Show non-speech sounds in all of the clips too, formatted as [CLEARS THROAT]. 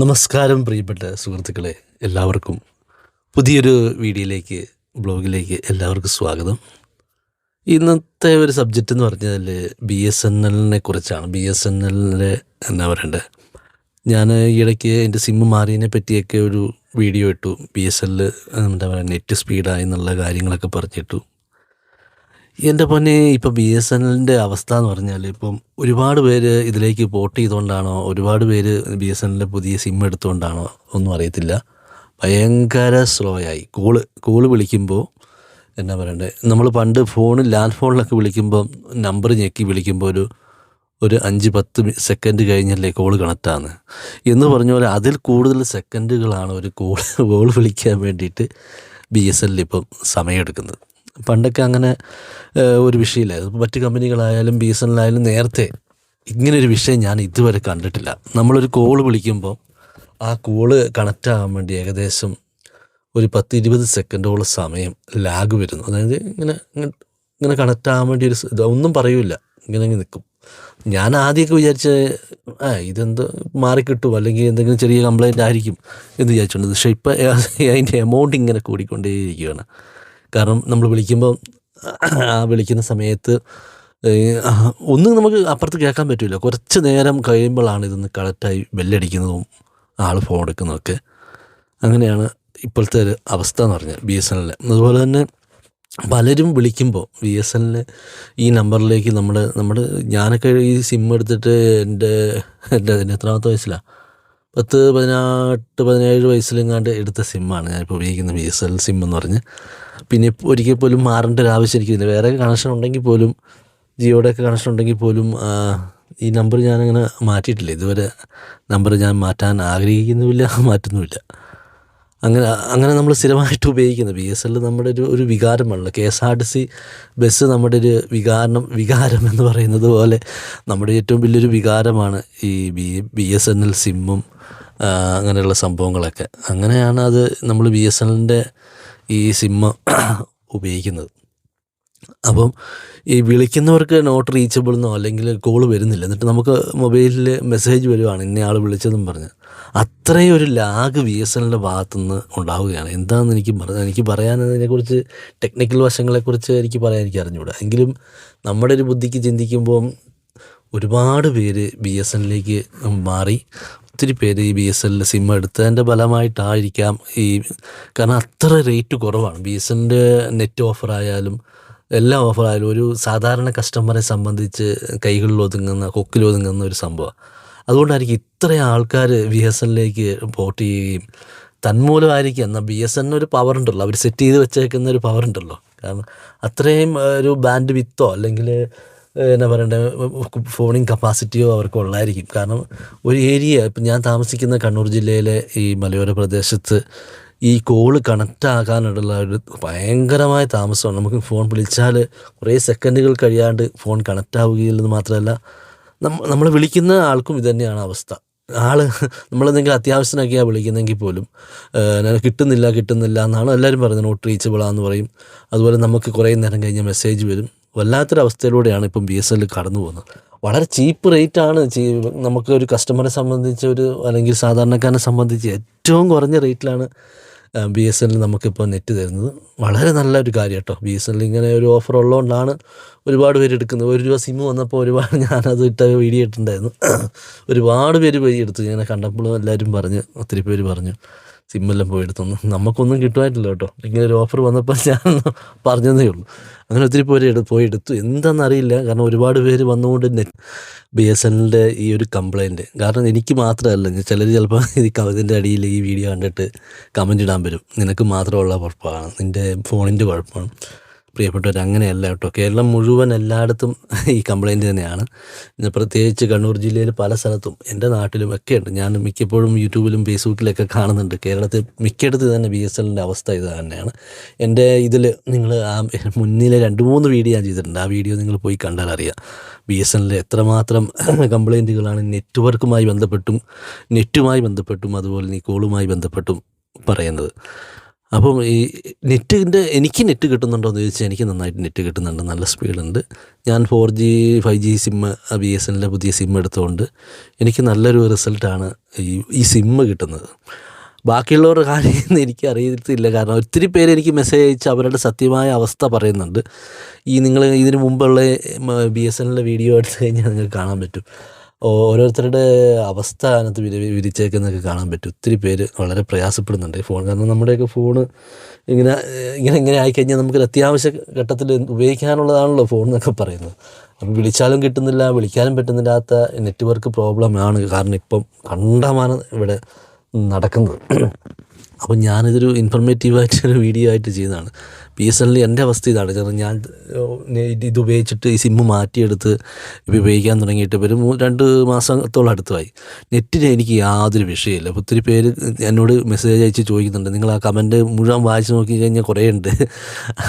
നമസ്കാരം പ്രിയപ്പെട്ട സുഹൃത്തുക്കളെ. എല്ലാവർക്കും പുതിയൊരു വീഡിയോയിലേക്ക് ബ്ലോഗിലേക്ക് എല്ലാവർക്കും സ്വാഗതം. ഇന്നത്തെ ഒരു സബ്ജക്റ്റ് എന്ന് പറഞ്ഞാൽ ബി എസ് എൻ എല്ലിനെ കുറിച്ചാണ്. ബി എസ് എൻ എല്ലിന്റെ എന്നാ പറയണ്ടേ? ഞാൻ ഈയിടയ്ക്ക് എന്റെ സിമ്മ് മാറിയതിനെ പറ്റിയൊക്കെ ഒരു വീഡിയോ ഇട്ടു. ബി എസ് എല്ലിൽ എന്താ പറയുക നെറ്റ് സ്പീഡായി എന്നുള്ള കാര്യങ്ങളൊക്കെ പറഞ്ഞിട്ടു. എന്റെ പൊന്നെ ഇപ്പോൾ ബി എസ് എൻ എല്ലിന്റെ അവസ്ഥ എന്ന് പറഞ്ഞാൽ ഇപ്പം ഒരുപാട് പേര് ഇതിലേക്ക് പോർട്ട് ചെയ്തുകൊണ്ടാണോ ഒരുപാട് പേര് ബി എസ് എൻ എല്ലിന്റെ പുതിയ സിം എടുത്തുകൊണ്ടാണോ ഒന്നും അറിയത്തില്ല. ഭയങ്കര സ്ലോ ആയി. കോൾ കോൾ വിളിക്കുമ്പോൾ എന്നാ പറയണ്ടേ നമ്മൾ പണ്ട് ഫോൺ ലാൻഡ് ഫോണിലൊക്കെ വിളിക്കുമ്പോൾ നമ്പർ ഞെക്കി വിളിക്കുമ്പോൾ ഒരു ഒരു അഞ്ച് പത്ത് സെക്കൻഡ് കഴിഞ്ഞല്ലേ കോൾ കണക്റ്റാണ് എന്ന് പറഞ്ഞ പോലെ അതിൽ കൂടുതൽ സെക്കൻഡുകളാണ് ഒരു കോൾ കോൾ വിളിക്കാൻ വേണ്ടിയിട്ട് ബി എസ് എല്ലിൽ ഇപ്പം സമയമെടുക്കുന്നത്. പണ്ടൊക്കെ അങ്ങനെ ഒരു വിഷയമില്ലായിരുന്നു. മറ്റ് കമ്പനികളായാലും ബി എസ് എല്ലായാലും നേരത്തെ ഇങ്ങനൊരു വിഷയം ഞാൻ ഇതുവരെ കണ്ടിട്ടില്ല. നമ്മളൊരു കോൾ വിളിക്കുമ്പോൾ ആ കോൾ കണക്റ്റ് ആകാൻ വേണ്ടി ഏകദേശം ഒരു പത്ത് ഇരുപത് സെക്കൻഡോളം സമയം ലാഗ് വരുന്നു. അതായത് ഇങ്ങനെ ഇങ്ങനെ- കണക്റ്റാകാൻ വേണ്ടി ഒരു ഒന്നും പറയൂല ഇങ്ങനെ നിൽക്കും ഞാൻ ആദ്യമൊക്കെ വിചാരിച്ച ആ ഇതെന്തോ മാറിക്കിട്ടും അല്ലെങ്കിൽ എന്തെങ്കിലും ചെറിയ കംപ്ലൈന്റ് ആയിരിക്കും എന്ന് വിചാരിച്ചുകൊണ്ട് പക്ഷേ ഇപ്പം അതിന്റെ എമൗണ്ട് ഇങ്ങനെ കൂടിക്കൊണ്ടേയിരിക്കുകയാണ്. കാരണം നമ്മൾ വിളിക്കുമ്പോൾ ആ വിളിക്കുന്ന സമയത്ത് ഒന്നും നമുക്ക് അപ്പുറത്ത് കേൾക്കാൻ പറ്റില്ല കുറച്ച് നേരം കഴിയുമ്പോഴാണ് ഇതൊന്ന് കളക്റ്റായി ബെല്ലടിക്കുന്നതും ആൾ ഫോൺ എടുക്കുന്നതൊക്കെ. അങ്ങനെയാണ് ഇപ്പോഴത്തെ ഒരു അവസ്ഥ എന്ന് പറഞ്ഞാൽ ബി എസ് എൻ എല്ലിൽ അതുപോലെ തന്നെ പലരും വിളിക്കുമ്പോൾ ബി എസ് എല്ലിന് ഈ നമ്പറിലേക്ക് നമ്മൾ നമ്മുടെ ഞാനൊക്കെ ഈ സിം എടുത്തിട്ട് എന്റെ എന്റെ അതിന്റെ എത്രാമത്തെ വയസ്സിലാണ് പത്ത് പതിനെട്ട് പതിനേഴ് വയസ്സിലെങ്ങാണ്ട് എടുത്ത സിമ്മാണ് ഞാനിപ്പോൾ ഉപയോഗിക്കുന്ന ബി എസ് എൽ സിം എന്ന് പറഞ്ഞ്. പിന്നെ ഒരിക്കൽ പോലും മാറേണ്ട ഒരു ആവശ്യം എനിക്കില്ല വേറെ കണക്ഷൻ ഉണ്ടെങ്കിൽ പോലും ജിയോയുടെ ഒക്കെ കണക്ഷൻ ഉണ്ടെങ്കിൽ പോലും ഈ നമ്പർ ഞാൻ അങ്ങനെ മാറ്റിയിട്ടില്ല. ഇതുവരെ നമ്പർ ഞാൻ മാറ്റാൻ ആഗ്രഹിക്കുന്നുമില്ല [LAUGHS] മാറ്റുന്നുമില്ല. അങ്ങനെ അങ്ങനെ നമ്മൾ സ്ഥിരമായിട്ട് ഉപയോഗിക്കുന്നത്. ബി എസ് എൽ നമ്മുടെ ഒരു ഒരു വികാരമാണല്ലോ. K S R T C bus നമ്മുടെ ഒരു വികാരം വികാരം എന്ന് പറയുന്നത് പോലെ നമ്മുടെ ഏറ്റവും വലിയൊരു വികാരമാണ് ഈ B B S N L സിമ്മും അങ്ങനെയുള്ള സംഭവങ്ങളൊക്കെ. അങ്ങനെയാണ് അത് നമ്മൾ ബി എസ് എൻ എല്ലിന്റെ ഈ സിമ്മ് ഉപയോഗിക്കുന്നത്. അപ്പം ഈ വിളിക്കുന്നവർക്ക് നോട്ട് റീച്ചബിൾ എന്നോ അല്ലെങ്കിൽ കോൾ വരുന്നില്ല. എന്നിട്ട് നമുക്ക് മൊബൈലിൽ മെസ്സേജ് വരുവാണ്. ഇന്നയാൾ വിളിച്ചതെന്നും പറഞ്ഞ്. അത്രയും ഒരു ലാഗ് ബി എസ് എല്ലിന്റെ ഭാഗത്തുനിന്ന് ഉണ്ടാവുകയാണ്. എന്താണെന്ന് എനിക്ക് പറഞ്ഞു എനിക്ക് പറയാനതിനെക്കുറിച്ച് ടെക്നിക്കൽ വശങ്ങളെക്കുറിച്ച് എനിക്ക് പറയാൻ എനിക്ക് അറിഞ്ഞുകൂടാ എങ്കിലും നമ്മുടെ ഒരു ബുദ്ധിക്ക് ചിന്തിക്കുമ്പം ഒരുപാട് പേര് ബി എസ് എന്നിലേക്ക് മാറി. ഒത്തിരി പേര് ഈ ബി എസ് എല്ലിൽ സിം എടുത്തതിന്റെ ഫലമായിട്ടായിരിക്കാം ഈ കാരണം അത്ര റേറ്റ് കുറവാണ്. ബി എസ് എല്ലിന്റെ നെറ്റ് ഓഫറായാലും എല്ലാ ഓഫറായാലും ഒരു സാധാരണ കസ്റ്റമറെ സംബന്ധിച്ച് കൈകളിൽ ഒതുങ്ങുന്ന കൊക്കിൽ ഒതുങ്ങുന്ന ഒരു സംഭവം. അതുകൊണ്ടായിരിക്കും ഇത്രയും ആൾക്കാർ ബി എസ് എന്നിലേക്ക് പോർട്ട് ചെയ്യുകയും തന്മൂലമായിരിക്കും. എന്നാൽ ബി എസ് എന്നിന് ഒരു പവർ ഉണ്ടല്ലോ. അവർ സെറ്റ് ചെയ്ത് വെച്ചേക്കുന്ന ഒരു പവർ ഉണ്ടല്ലോ. കാരണം അത്രയും ഒരു ബാൻഡ് വിത്തോ അല്ലെങ്കിൽ എന്നാ പറയണ്ടേ ഫോണിങ് കപ്പാസിറ്റിയോ അവർക്ക് ഉള്ളായിരിക്കും. കാരണം ഒരു ഏരിയ ഇപ്പം ഞാൻ താമസിക്കുന്ന കണ്ണൂർ ജില്ലയിലെ ഈ മലയോര പ്രദേശത്ത് ഈ കോൾ കണക്റ്റ് ആകാനുള്ള ഒരു ഭയങ്കരമായ താമസമാണ്. നമുക്ക് ഫോൺ വിളിച്ചാൽ കുറേ സെക്കൻഡുകൾ കഴിയാണ്ട് ഫോൺ കണക്റ്റ് ആവുകയില്ലെന്ന് മാത്രമല്ല നമ്മ നമ്മൾ വിളിക്കുന്ന ആൾക്കും ഇതുതന്നെയാണ് അവസ്ഥ. ആൾ നമ്മളെന്തെങ്കിലും അത്യാവശ്യത്തിനൊക്കെയാണ് വിളിക്കുന്നെങ്കിൽ പോലും കിട്ടുന്നില്ല കിട്ടുന്നില്ല എന്നാണ് എല്ലാവരും പറയുന്നത്. നോട്ട് റീച്ചബിളാന്ന് പറയും. അതുപോലെ നമുക്ക് കുറേ നേരം കഴിഞ്ഞ് മെസ്സേജ് വരും. വല്ലാത്തൊരവസ്ഥയിലൂടെയാണ് ഇപ്പം ബി എസ് എൽ കടന്നു പോകുന്നത്. വളരെ ചീപ്പ് റേറ്റാണ് നമുക്ക് ഒരു കസ്റ്റമറെ സംബന്ധിച്ച് ഒരു അല്ലെങ്കിൽ സാധാരണക്കാരനെ സംബന്ധിച്ച് ഏറ്റവും കുറഞ്ഞ റേറ്റിലാണ് ബി എസ് എല്ലിൽ നമുക്കിപ്പോൾ നെറ്റ് തരുന്നത്. വളരെ നല്ലൊരു കാര്യം കേട്ടോ ബി എസ് എല്ലിൽ ഇങ്ങനെ ഒരു ഓഫർ ഉള്ളതുകൊണ്ടാണ് ഒരുപാട് പേര് എടുക്കുന്നത് ഒരു രൂപ സിം വന്നപ്പോൾ ഒരുപാട് [LAUGHS] ഞാനത് ഇട്ട വീഡിയോ ഇട്ടിട്ടുണ്ടായിരുന്നു. [CLEARS THROAT] ഒരുപാട് പേര് പോയി എടുത്തു. ഇങ്ങനെ കണ്ടപ്പോൾ എല്ലാവരും പറഞ്ഞ് ഒത്തിരി പേര് പറഞ്ഞു സിമ്മെല്ലാം പോയി എടുത്തൊന്നും. നമുക്കൊന്നും കിട്ടുമായിട്ടില്ല കേട്ടോ. ഇങ്ങനെ ഒരു ഓഫർ വന്നപ്പോൾ [LAUGHS] ഞാൻ പറഞ്ഞതേ ഉള്ളൂ. അങ്ങനെ ഒത്തിരി പേര് എടു പോയി എടുത്തു. എന്താണെന്നറിയില്ല കാരണം ഒരുപാട് പേര് വന്നുകൊണ്ട് നെറ്റ് ബി എസ് എന്നിന്റെ ഈ ഒരു കംപ്ലയിന്റ് കാരണം എനിക്ക് മാത്രമല്ല ചിലർ ചിലപ്പോൾ ഈ കവിതന്റെ അടിയിൽ ഈ വീഡിയോ കണ്ടിട്ട് കമന്റ് ഇടാൻ വരും. നിനക്ക് മാത്രമുള്ള കുഴപ്പമാണ് നിന്റെ ഫോണിന്റെ കുഴപ്പമാണ്. പ്രിയപ്പെട്ടവർ അങ്ങനെയല്ല കേട്ടോ. കേരളം മുഴുവൻ എല്ലായിടത്തും ഈ കംപ്ലൈന്റ് തന്നെയാണ്. പ്രത്യേകിച്ച് കണ്ണൂർ ജില്ലയിൽ പല സ്ഥലത്തും എന്റെ നാട്ടിലും ഒക്കെ ഉണ്ട്. ഞാൻ മിക്കപ്പോഴും യൂട്യൂബിലും ഫേസ്ബുക്കിലൊക്കെ കാണുന്നുണ്ട്. കേരളത്തിൽ മിക്കയിടത്ത് തന്നെ ബി എസ് എല്ലിന്റെ അവസ്ഥ ഇത് തന്നെയാണ്. എന്റെ ഇതിൽ നിങ്ങൾ ആ മുന്നിലെ രണ്ട് മൂന്ന് വീഡിയോ ഞാൻ ചെയ്തിട്ടുണ്ട്. ആ വീഡിയോ നിങ്ങൾ പോയി കണ്ടാൽ അറിയാം. ബി എസ് എല്ലിൽ എത്രമാത്രം കംപ്ലൈന്റുകളാണ് നെറ്റ്വർക്കുമായി ബന്ധപ്പെട്ടും നെറ്റുമായി ബന്ധപ്പെട്ടും അതുപോലെ ഈ കോളുമായി ബന്ധപ്പെട്ടും പറയുന്നത്. അപ്പം ഈ നെറ്റിന്റെ എനിക്ക് നെറ്റ് കിട്ടുന്നുണ്ടോ എന്ന് ചോദിച്ചാൽ എനിക്ക് നന്നായിട്ട് നെറ്റ് കിട്ടുന്നുണ്ട് നല്ല സ്പീഡുണ്ട്. ഞാൻ four G five G sim B S എന്നിലെ പുതിയ സിം എടുത്തുകൊണ്ട് എനിക്ക് നല്ലൊരു റിസൾട്ടാണ് ഈ ഈ സിമ്മ് കിട്ടുന്നത്. ബാക്കിയുള്ളവരുടെ കാര്യം എനിക്ക് അറിയത്തില്ല. കാരണം ഒത്തിരി പേര് എനിക്ക് മെസ്സേജ് അയച്ച് അവരുടെ സത്യമായ അവസ്ഥ പറയുന്നുണ്ട്. ഈ നിങ്ങൾ ഇതിനു മുമ്പുള്ള ബി എസ് എന്നിലെ വീഡിയോ എടുത്തു കഴിഞ്ഞാൽ നിങ്ങൾക്ക് കാണാൻ പറ്റും. ഓരോരുത്തരുടെ അവസ്ഥ അതിനകത്ത് വിരി വിരിച്ചേക്കുന്നൊക്കെ കാണാൻ പറ്റും. ഒത്തിരി പേര് വളരെ പ്രയാസപ്പെടുന്നുണ്ട് ഫോൺ. കാരണം നമ്മുടെയൊക്കെ ഫോണ് ഇങ്ങനെ ഇങ്ങനെ ഇങ്ങനെ ആയിക്കഴിഞ്ഞാൽ നമുക്കൊരു അത്യാവശ്യ ഘട്ടത്തിൽ ഉപയോഗിക്കാനുള്ളതാണല്ലോ ഫോൺ എന്നൊക്കെ പറയുന്നത്. അപ്പം വിളിച്ചാലും കിട്ടുന്നില്ല വിളിക്കാനും പറ്റുന്നില്ലാത്ത നെറ്റ്വർക്ക് പ്രോബ്ലമാണ് കാരണം ഇപ്പം കണ്ടമാനം ഇവിടെ നടക്കുന്നത്. അപ്പം ഞാനിതൊരു ഇൻഫർമേറ്റീവായിട്ടൊരു വീഡിയോ ആയിട്ട് ചെയ്യുന്നതാണ്. ബി എസ് എല്ലിൽ എന്റെ അവസ്ഥ ഇതാണ്. കാരണം ഞാൻ ഇത് ഉപയോഗിച്ചിട്ട് ഈ സിമ്മ് മാറ്റിയെടുത്ത് ഉപയോഗിക്കാൻ തുടങ്ങിയിട്ട് ഒരു രണ്ട് മാസത്തോളം അടുത്തുമായി നെറ്റിന് എനിക്ക് യാതൊരു വിഷയമില്ല അപ്പോൾ ഒത്തിരി പേര് എന്നോട് മെസ്സേജ് അയച്ച് ചോദിക്കുന്നുണ്ട്. നിങ്ങൾ ആ കമന്റ് മുഴുവൻ വായിച്ച് നോക്കി കഴിഞ്ഞാൽ കുറേ ഉണ്ട്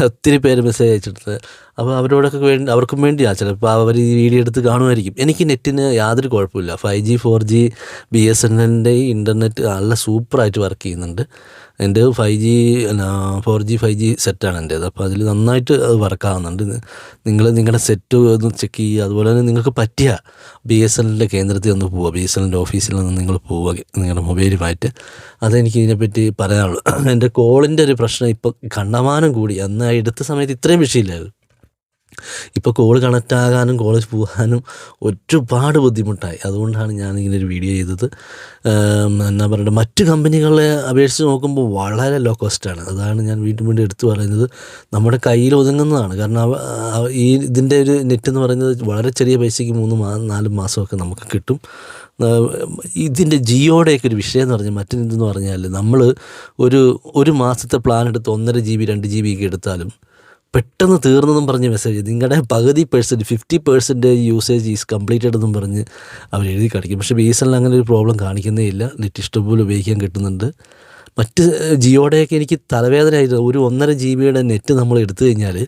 ഒത്തിരി പേര് മെസ്സേജ് അയച്ചിട്ട് അപ്പോൾ അവരോടൊക്കെ വേണ്ടി അവർക്കും വേണ്ടിയാണ് ചിലപ്പോൾ അവർ ഈ വീഡിയോ എടുത്ത് കാണുമായിരിക്കും. എനിക്ക് നെറ്റിന് യാതൊരു കുഴപ്പമില്ല five G four G B S N എല്ലിന്റെ ഇന്റർനെറ്റ് നല്ല സൂപ്പറായിട്ട് വർക്ക് ചെയ്യുന്നുണ്ട്. എന്റെ five G four G five G സെറ്റാണ് എന്റേത്. അപ്പോൾ അതിൽ നന്നായിട്ട് അത് വർക്കാവുന്നുണ്ട് നിങ്ങൾ നിങ്ങളുടെ സെറ്റ് ഒന്ന് ചെക്ക് ചെയ്യുക. അതുപോലെ തന്നെ നിങ്ങൾക്ക് പറ്റിയ ബി എസ് എല്ലിന്റെ കേന്ദ്രത്തിൽ ഒന്ന് പോവുക. ബി എസ് എല്ലിന്റെ ഓഫീസിൽ നിന്ന് നിങ്ങൾ പോവുക നിങ്ങളുടെ മൊബൈലുമായിട്ട്. അതെനിക്ക് ഇതിനെപ്പറ്റി പറയാനുള്ളൂ. [CLEARS THROAT] എന്റെ കോളിന്റെ ഒരു പ്രശ്നം ഇപ്പോൾ കണ്ടമാനം കൂടി. അന്ന് എടുത്ത സമയത്ത് ഇത്രയും വിഷയമില്ലായിരുന്നു. ഇപ്പോൾ കോൾ കണക്റ്റ് ആകാനും കോളേജ് പോകാനും ഒരുപാട് ബുദ്ധിമുട്ടായി. അതുകൊണ്ടാണ് ഞാൻ ഇങ്ങനെ ഒരു വീഡിയോ ചെയ്തത്. എന്നാ പറയുക മറ്റു കമ്പനികളെ അപേക്ഷിച്ച് നോക്കുമ്പോൾ വളരെ ലോ കോസ്റ്റാണ് അതാണ് ഞാൻ വീണ്ടും വീണ്ടും എടുത്തു പറയുന്നത്. നമ്മുടെ കയ്യിൽ ഒതുങ്ങുന്നതാണ്. കാരണം ഈ ഇതിന്റെ ഒരു നെറ്റ് എന്ന് പറയുന്നത് വളരെ ചെറിയ പൈസയ്ക്ക് മൂന്ന് മാ നാല് മാസമൊക്കെ നമുക്ക് കിട്ടും. ഇതിന്റെ ജിയോടെയൊക്കെ ഒരു വിഷയം എന്ന് പറഞ്ഞാൽ മറ്റൊരിതെന്ന് പറഞ്ഞാൽ നമ്മൾ ഒരു ഒരു മാസത്തെ പ്ലാൻ എടുത്ത് ഒന്നര ജി ബി രണ്ട് ജി ബി ഒക്കെ എടുത്താലും പെട്ടെന്ന് തീർന്നെന്നും പറഞ്ഞ് മെസ്സേജ് നിങ്ങളുടെ പകുതി percent fifty percentage usage is completed എന്നും പറഞ്ഞ് അവർ എഴുതി കാണിക്കും. പക്ഷേ ബി എസ് അങ്ങനെ ഒരു പ്രോബ്ലം കാണിക്കുന്നേ ഇല്ല. നെറ്റ് ഇഷ്ടംപോലെ ഉപയോഗിക്കാൻ കിട്ടുന്നുണ്ട്. മറ്റ് ജിയോടെയൊക്കെ എനിക്ക് തലവേദനയായിട്ട് ഒരു ഒന്നര ജി ബിയുടെ നെറ്റ് നമ്മൾ എടുത്തു കഴിഞ്ഞാൽ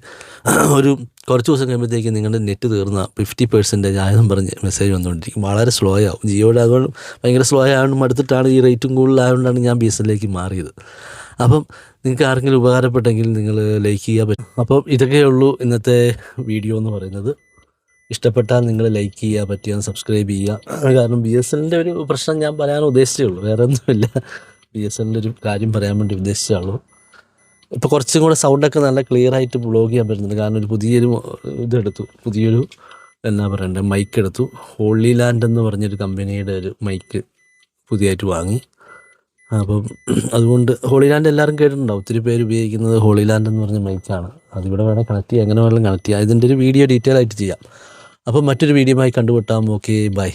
ഒരു കുറച്ച് ദിവസം കഴിയുമ്പോഴത്തേക്ക് നിങ്ങളുടെ നെറ്റ് തീർന്ന ഫിഫ്റ്റി പെർസെന്റേജ് ആയെന്നും പറഞ്ഞ് മെസ്സേജ് വന്നുകൊണ്ടിരിക്കും വളരെ സ്ലോ ആവും. ജിയോയുടെ അതുകൊണ്ട് ഭയങ്കര സ്ലോ ആയതുകൊണ്ട് മടുത്തിട്ടാണ് ഈ റേറ്റും കൂടുതലായതുകൊണ്ടാണ് ഞാൻ ബി എസ് എല്ലിലേക്ക് മാറിയത്. അപ്പം നിങ്ങൾക്ക് ആരെങ്കിലും ഉപകാരപ്പെട്ടെങ്കിൽ നിങ്ങൾ ലൈക്ക് ചെയ്യാൻ പറ്റും. അപ്പോൾ ഇതൊക്കെയേ ഉള്ളൂ ഇന്നത്തെ വീഡിയോ എന്ന് പറയുന്നത്. ഇഷ്ടപ്പെട്ടാൽ നിങ്ങൾ ലൈക്ക് ചെയ്യുക പറ്റിയാൽ സബ്സ്ക്രൈബ് ചെയ്യുക കാരണം ബി എസ് എല്ലിന്റെ ഒരു പ്രശ്നം ഞാൻ പറയാൻ ഉദ്ദേശിച്ചേ ഉള്ളൂ. വേറെ ഒന്നുമില്ല. ബി എസ് എല്ലിന്റെ ഒരു കാര്യം പറയാൻ വേണ്ടി ഉദ്ദേശിച്ചേ ഇപ്പോൾ കുറച്ചും കൂടെ സൗണ്ടൊക്കെ നല്ല ക്ലിയർ ആയിട്ട് ബ്ലോഗ് ചെയ്യാൻ പറ്റുന്നുണ്ട്. കാരണം ഒരു പുതിയൊരു ഇതെടുത്തു. പുതിയൊരു എന്നാ പറയണ്ടേ മൈക്ക് എടുത്തു. ഹോളി ലാൻഡ് എന്ന് പറഞ്ഞൊരു കമ്പനിയുടെ ഒരു മൈക്ക് പുതിയതായിട്ട് വാങ്ങി. അപ്പം അതുകൊണ്ട് ഹോളി ലാൻഡ് എല്ലാവരും കേട്ടിട്ടുണ്ടാവും. ഒത്തിരി പേര് ഉപയോഗിക്കുന്നത് ഹോളി ലാൻഡ് എന്ന് പറഞ്ഞ മൈക്കാണ് അതിവിടെ വേണേൽ കണക്ട് ചെയ്യാം. എങ്ങനെ വേണമെങ്കിലും കണക്ട് ചെയ്യാം. ഇതിന്റെ ഒരു വീഡിയോ ഡീറ്റെയിൽ ആയിട്ട് ചെയ്യാം. അപ്പം മറ്റൊരു വീഡിയോ ആയി കണ്ടുപിട്ടാം ഓക്കെ ബൈ